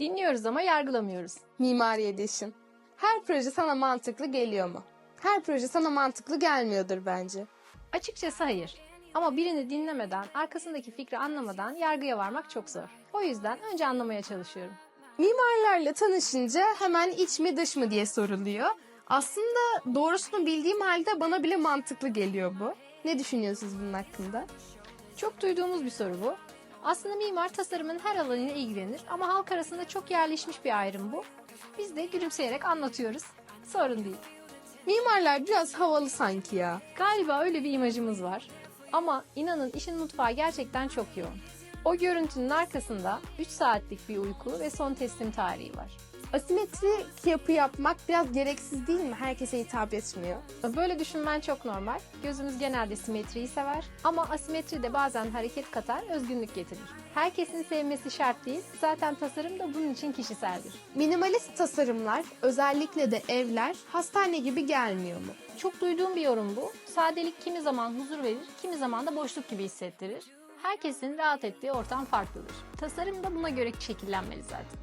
Dinliyoruz ama yargılamıyoruz. Mimari Edition. Her proje sana mantıklı geliyor mu? Her proje sana mantıklı gelmiyordur bence. Açıkçası hayır. Ama birini dinlemeden, arkasındaki fikri anlamadan yargıya varmak çok zor. O yüzden önce anlamaya çalışıyorum. Mimarlarla tanışınca hemen iç mi dış mı diye soruluyor. Aslında doğrusunu bildiğim halde bana bile mantıklı geliyor bu. Ne düşünüyorsunuz bunun hakkında? Çok duyduğumuz bir soru bu. Aslında mimar tasarımın her alanıyla ilgilenir ama halk arasında çok yerleşmiş bir ayrım bu. Biz de gülümseyerek anlatıyoruz. Sorun değil. Mimarlar biraz havalı sanki ya. Galiba öyle bir imajımız var. Ama inanın işin mutfağı gerçekten çok yoğun. O görüntünün arkasında 3 saatlik bir uyku ve son teslim tarihi var. Asimetrik yapı yapmak biraz gereksiz değil mi? Herkese hitap etmiyor. Böyle düşünmen çok normal. Gözümüz genelde simetriyi sever ama asimetri de bazen hareket katar, özgünlük getirir. Herkesin sevmesi şart değil. Zaten tasarım da bunun için kişiseldir. Minimalist tasarımlar, özellikle de evler, hastane gibi gelmiyor mu? Çok duyduğum bir yorum bu. Sadelik kimi zaman huzur verir, kimi zaman da boşluk gibi hissettirir. Herkesin rahat ettiği ortam farklıdır. Tasarım da buna göre şekillenmeli zaten.